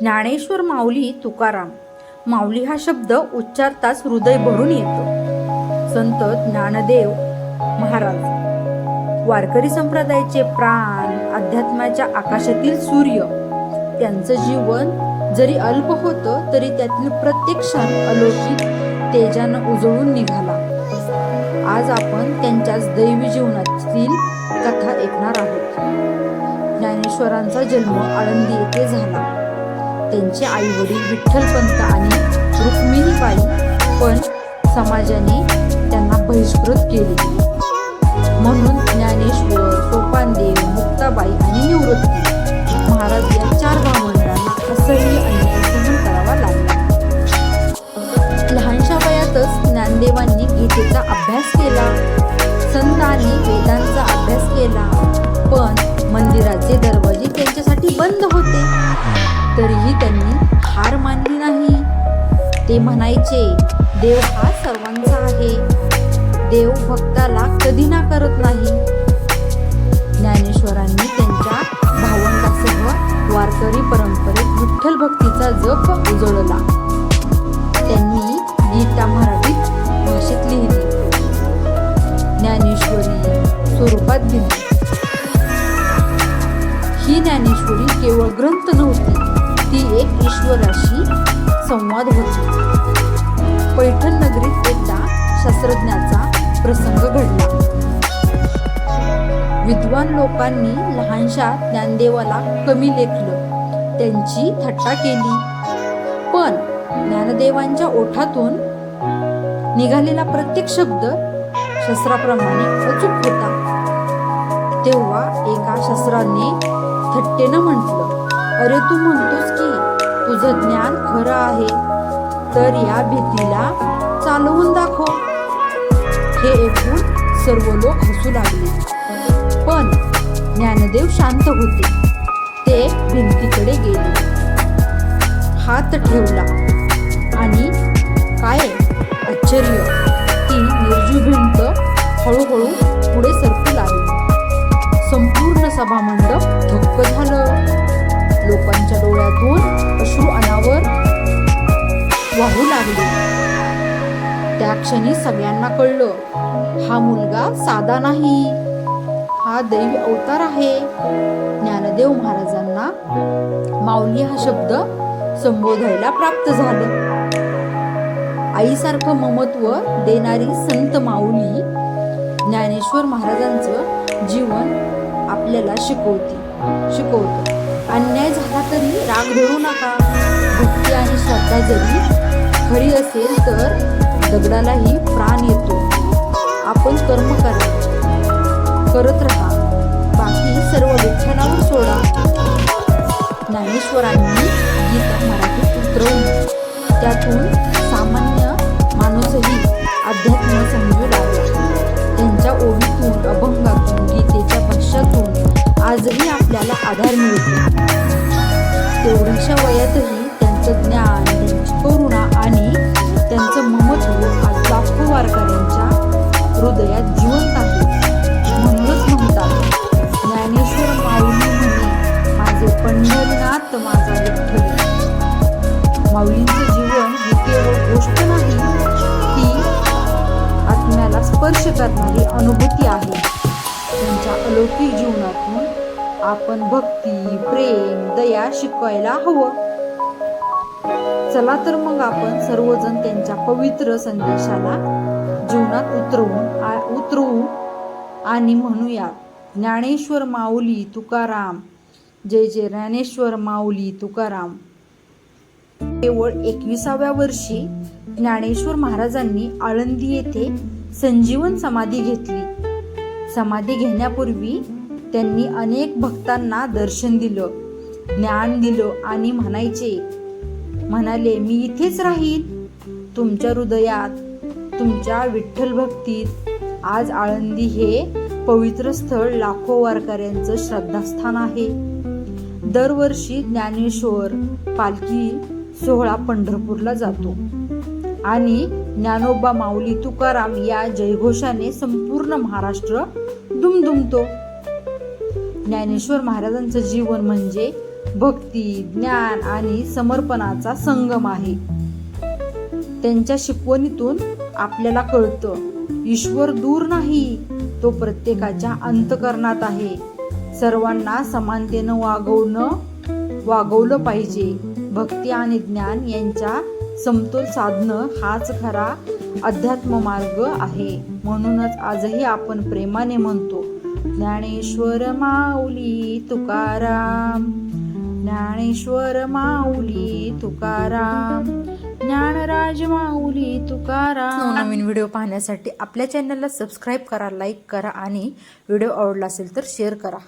ज्ञानेश्वर माऊली तुकाराम. माऊली हा शब्द उच्चारताच हृदय भरून येतो. संत ज्ञानदेव महाराज. वारकरी संप्रदायाचे प्राण अध्यात्माच्या आकाशातील सूर्य. त्यांचं जीवन जरी अल्प होतं तरी त्यातील प्रत्येक क्षण अलौकिक तेजानं उजळून निघाला. आज आपण त्यांच्याच दैवी जीवनातील कथा ऐकणार आहोत. ज्ञानेश्वरांचा जन्म आळंदी येथे झाला. त्यांचे आई वडील विठ्ठलपंत आणि रुक्मिणीबाई पण समाजाने त्यांना बहिष्कृत केले. म्हणून ज्ञानेश्वर सोपानदेव मुक्ताबाई आणि निवृत्ती महाराज या चार भावंडांना असह्य अन्याय सहन करावा लागला. लहानशा वयातच ज्ञानदेवांनी गीतेचा अभ्यास केला. संतांनी वेदांचा अभ्यास केला. पण मंदिराचे दरवाजे म्हणायचे देव हा सर्वांचा आहे. देव भक्ताला कधी ना करत नाही. ज्ञानेश्वरांनी त्यांच्या भावंडासह वारकरी परंपरेत विठ्ठल भक्तीचा जप उजळला. त्यांनी गीता मराठीत भाषेत लिहिली. ज्ञानेश्वरी स्वरूपात दिली ही ज्ञानेश्वरी केवळ ग्रंथ नव्हती ती एक ईश्वराशी संवाद होती. पैठण नगरीत एकदा शास्त्रज्ञाचा प्रसंग घडला. विद्वान लोकांनी लहानशा ज्ञानदेवाला कमी लेखलं. त्यांची थट्टा केली. पण ज्ञानदेवांच्या ओठातून निघालेला प्रत्येक शब्द शस्त्राप्रमाणे अचूक होता. तेव्हा एका शस्त्राने थट्टेनं म्हटलं अरे तू म्हणतोस की तुझं ज्ञान खरं आहे. तर या भीतीला चालवून दाखव. हे ऐकून सर्व लोक हसू लागले. पण ज्ञानदेव शांत होते. ते भिंतीकडे गेले. हात ठेवला. आणि काय आश्चर्य ती निर्जीव भिंत हळूहळू पुढे सरकू लागली. संपूर्ण सभामंडप धक्क झालं. लोकांच्या डोळ्यातून अश्रू अनावर वाहू लागले. त्या क्षणी सगळ्यांना कळलं हा मुलगा साधा नाही. हा दैव अवतार आहे. ज्ञानदेव महाराजांना माऊली हा शब्द संबोधायला प्राप्त झालं. आईसारखं ममत्व देणारी संत माऊली ज्ञानेश्वर महाराजांचं जीवन आपल्याला शिकवते शिकवते. अन्याय झाला तरी राग धरू नका. भक्ती आणि श्रद्धा जरी खरी असेल तर दगडालाही प्राण येतो. आपण कर्म करा करत राहा. बाकी सर्व विठ्ठलावर सोडा. ज्ञानेश्वरांनी गीता मराठीत उतरवली त्यातून सामान्य माणूसही अध्यात्म समजू लागला. त्यांच्या ओळीतून अभंगातून गीतेच्या भाष्यातून आजही आपल्याला आधार मिळतो. तेवढ्याशा वयातही हृदयात जिवंत आहे. म्हणूनच म्हणतात ज्ञानेश्वर माऊली म्हणे माझे पंढरनाथ माझा विठ्ठल माऊलींचं जीवन ही केवळ गोष्ट नाही ती आत्म्याला स्पर्श करणारी अनुभूती आहे. त्यांच्या अलौकिक जीवनातून आपण भक्ती प्रेम दया शिकवायला हवं. चला तर मग आपण सर्वजण त्यांच्या पवित्र संदेशाला जीवनात उतरवून शत्रू. आणि म्हणूयात ज्ञानेश्वर माऊली तुकाराम. जय जय ज्ञानेश्वर माऊली तुकाराम. केवळ एकविसाव्या वर्षी ज्ञानेश्वर महाराजांनी आळंदी येथे संजीवन समाधी घेतली. समाधी घेण्यापूर्वी त्यांनी अनेक भक्तांना दर्शन दिलं ज्ञान दिलं आणि म्हणायचे म्हणाले मी इथेच राहील तुमच्या हृदयात तुमच्या विठ्ठल भक्तीत आज आळंदी हे पवित्र स्थळ लाखो वारकऱ्यांचं श्रद्धास्थान आहे. दरवर्षी ज्ञानेश्वर पालखी सोहळा पंढरपूरला जातो. आणि ज्ञानोबा माऊली तुकाराम या जयघोषाने संपूर्ण महाराष्ट्र दुमदुमतो. ज्ञानेश्वर महाराजांचं जीवन म्हणजे भक्ती ज्ञान आणि समर्पणाचा संगम आहे. त्यांच्या शिकवणीतून आपल्याला कळतं ईश्वर दूर नाही तो प्रत्येकाच्या अंतकरणात आहे. सर्वांना समानतेनं वागवणं वागवलं पाहिजे. भक्ती आणि ज्ञान यांच्या समतोल साधणं हाच खरा अध्यात्म मार्ग आहे. म्हणूनच आजही आपण प्रेमाने म्हणतो ज्ञानेश्वर माऊली तुकाराम ज्ञानेश्वर माऊली तुकाराम. ज्ञानराज माऊली तुकाराम. हो, नवीन व्हिडिओ पाहण्यासाठी आपल्या चॅनलला सबस्क्राईब करा लाईक करा आणि व्हिडिओ आवडला असेल तर शेअर करा.